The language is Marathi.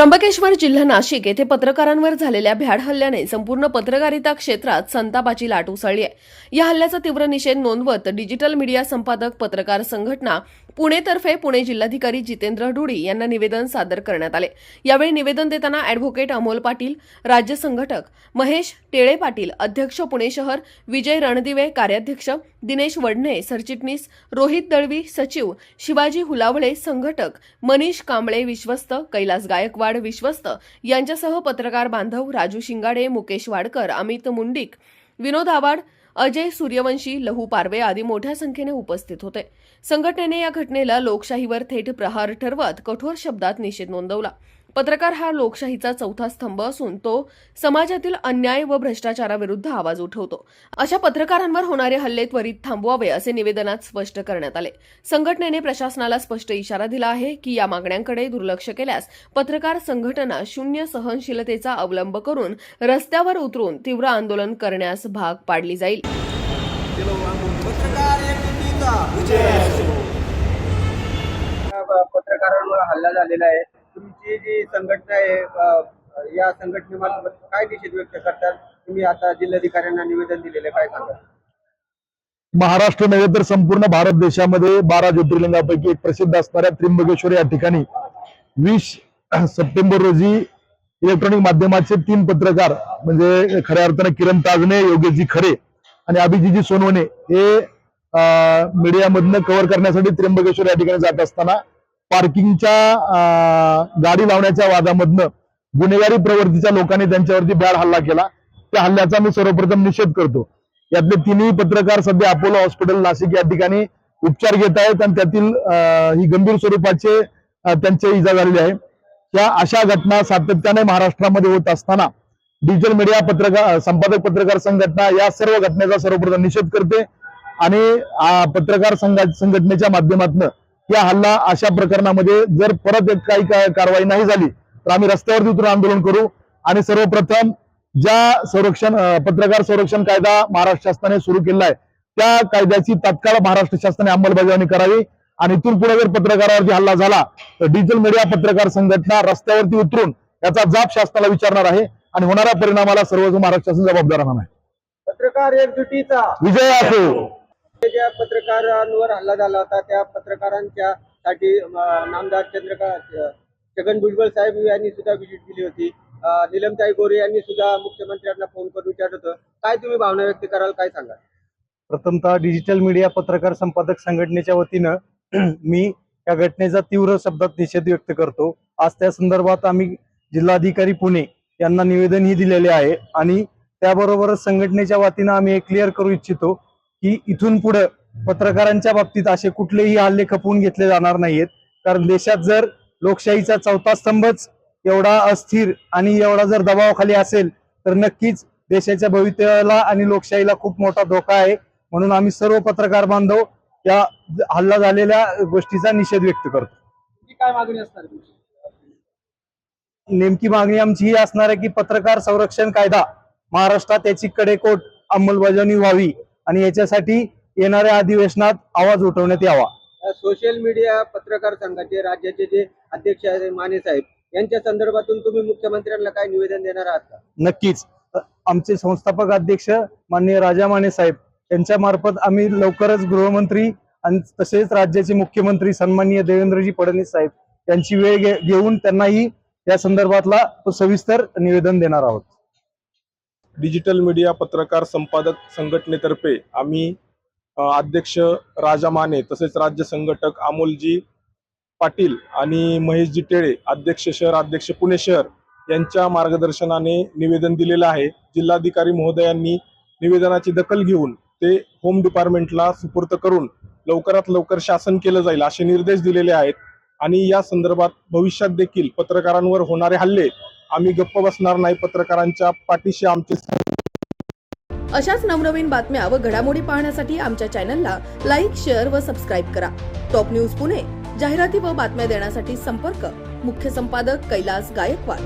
त्र्यंबकेश्वर जिल्हा नाशिक येथे पत्रकारांवर झालेल्या भ्याड हल्ल्याने संपूर्ण पत्रकारिता क्षेत्रात संतापाची लाट उसळली आहे. या हल्ल्याचा तीव्र निषेध नोंदवत डिजिटल मीडिया संपादक पत्रकार संघटना पुणेतर्फे पुणे जिल्हाधिकारी जितेंद्र ढुडी यांना निवेदन सादर करण्यात आले. यावेळी निवेदन देताना अॅडव्होकेट अमोल पाटील राज्य संघटक महेश टेळे पाटील अध्यक्ष पुणे शहर विजय रणदिवे कार्याध्यक्ष दिनेश वडणे सरचिटणीस रोहित दळवी सचिव शिवाजी हुलावळे संघटक मनीष कांबळे विश्वस्त कैलास गायकवाड विश्वस्त. यांच्यासह पत्रकार बांधव राजू शिंगाडे मुकेश वाडकर अमित मुंडिक विनोद आवाड अजय सूर्यवंशी लहू पारवे आदी मोठ्या संख्येने उपस्थित होते. संघटनेने या घटनेला लोकशाहीवर थेट प्रहार ठरवत कठोर शब्दात निषेध नोंदवला. पत्रकार हा लोकशाहीचा चौथा स्तंभ असून तो समाजातील अन्याय व भ्रष्टाचाराविरुद्ध आवाज उठवतो. अशा पत्रकारांवर होणारे हल्ले त्वरित थांबवावे असे निवेदनात स्पष्ट करण्यात आले. संघटनेने प्रशासनाला स्पष्ट इशारा दिला आहे की या मागण्यांकडे दुर्लक्ष केल्यास पत्रकार संघटना शून्य सहनशीलतेचा अवलंब करून रस्त्यावर उतरून तीव्र आंदोलन करण्यास भाग पाडली जाईल. पत्रकारांवर हल्ला झालेला आहे. तुमची जी संघटना आहे या संघटनेमार्फत काय निषेध व्यक्त करतात? तुम्ही आता जिल्हाधिकाऱ्यांना निवेदन दिलेले काय सांगा महाराष्ट्र नव्हे तर संपूर्ण भारत देशामध्ये बारा ज्योतिर्लिंगापैकी एक प्रसिद्ध असणाऱ्या त्र्यंबकेश्वर या ठिकाणी वीस सप्टेंबर रोजी इलेक्ट्रॉनिक माध्यमाचे तीन पत्रकार म्हणजे खऱ्या अर्थाने किरण ताजने योगेशजी खरे आणि अभिजीजी सोनवणे हे मीडियामधनं कव्हर करण्यासाठी त्र्यंबकेश्वर या ठिकाणी जात असताना पार्किंगच्या अं, गाडी लावण्याच्या वादामधनं गुन्हेगारी प्रवृत्तीच्या लोकांनी त्यांच्यावरती बॅड हल्ला केला. त्या हल्ल्याचा मी सर्वप्रथम निषेध करतो. यातले तिन्ही पत्रकार सध्या अपोलो हॉस्पिटल नाशिक या ठिकाणी उपचार घेत आहेत आणि त्यातील ही गंभीर स्वरूपाचे त्यांचे इजा झालेली आहे. या अशा घटना सातत्याने महाराष्ट्रामध्ये होत असताना डिजिटल मीडिया पत्रकार संपादक पत्रकार संघटना या सर्व घटनेचा सर्वप्रथम निषेध करते आणि पत्रकार संघ संघटनेच्या माध्यमातून या हल्ला अशा प्रकरणामध्ये जर परत एक काही कारवाई नाही झाली तर आम्ही रस्त्यावरती उतरून आंदोलन करू. आणि सर्वप्रथम ज्या संरक्षण पत्रकार संरक्षण कायदा महाराष्ट्र शासनाने सुरू केला आहे त्या कायद्याची तात्काळ महाराष्ट्र शासनाने अंमलबजावणी करावी. आणि इथून पुढे जर पत्रकारावरती हल्ला झाला तर डिजिटल मीडिया पत्रकार संघटना रस्त्यावरती उतरून याचा जाब शासनाला विचारणार आहे. आणि होणाऱ्या परिणामाला सर्व महाराष्ट्र शासन जबाबदार राहणार आहे. पत्रकार एकजुटीचा विजय असो ज्या पत्रकारांवर हल्ला झाला होता त्या पत्रकारांच्या साठी नामदार चंद्रकांत छगन भुजबळ साहेब यांनी सुद्धा व्हिजिट दिली होती. निलमताई गोरे यांनी सुद्धा मुख्यमंत्र्यांना फोन करून विचारलं होतं. काय तुम्ही भावना व्यक्त कराल? काय सांगा प्रथमतः डिजिटल मीडिया पत्रकार संपादक संघटनेच्या वतीनं मी या घटनेचा तीव्र शब्दात निषेध व्यक्त करतो. आज त्या संदर्भात आम्ही जिल्हाधिकारी पुणे यांना निवेदनही दिलेले आहे आणि त्याबरोबरच संघटनेच्या वतीनं आम्ही हे क्लिअर करू इच्छितो की इथून पुढे पत्रकारांच्या बाबतीत असे कुठलेही हल्ले खपवून घेतले जाणार नाहीत कारण देशात जर लोकशाहीचा चौथा स्तंभच एवढा अस्थिर आणि एवढा जर दबावाखाली असेल तर नक्कीच देशाच्या भवितव्याला आणि लोकशाहीला खूप मोठा धोका आहे. म्हणून आम्ही सर्व पत्रकार बांधव या हल्ला झालेल्या गोष्टीचा निषेध व्यक्त करतो. काय मागणी असणार? नेमकी मागणी आमची ही असणार आहे की पत्रकार संरक्षण कायदा महाराष्ट्रात याची कडेकोट अंमलबजावणी व्हावी. आणि याच्यासाठी येणाऱ्या अधिवेशनात आवाज उठवण्यात यावा. सोशल मीडिया पत्रकार संघाचे राज्याचे जे अध्यक्ष आहेत माने साहेब यांच्या संदर्भातून तुम्ही मुख्यमंत्र्यांना काय निवेदन देणार आहात का? नक्कीच. आमचे संस्थापक अध्यक्ष माननीय राजा माने साहेब यांच्या मार्फत आम्ही लवकरच गृहमंत्री आणि तसेच राज्याचे मुख्यमंत्री सन्माननीय देवेंद्रजी फडणवीस साहेब यांची वेळ घेऊन त्यांनाही या संदर्भातला सविस्तर निवेदन देणार आहोत. डिजिटल मीडिया पत्रकार संपादक संघटनेतर्फे आम्ही अध्यक्ष राजा माने तसेच राज्य संघटक अमोलजी पाटील आणि महेशजी टेळे अध्यक्ष शहर अध्यक्ष पुणे शहर यांच्या मार्गदर्शनाने निवेदन दिलेलं आहे. जिल्हाधिकारी महोदयांनी निवेदनाची दखल घेऊन ते होम डिपार्टमेंटला सुपूर्त करून लवकरात लवकर शासन केलं जाईल असे निर्देश दिलेले आहेत. आणि या संदर्भात भविष्यात देखील पत्रकारांवर होणारे हल्ले आम्ही गप्प बसणार नाही पत्रकारांच्या पाठीशी आमचे अशाच नवनवीन बातम्या व घडामोडी पाहण्यासाठी आमच्या चॅनलला लाईक शेअर व सबस्क्राईब करा. टॉप न्यूज पुणे जाहिराती व बातम्या देण्यासाठी संपर्क. मुख्य संपादक कैलास गायकवाड.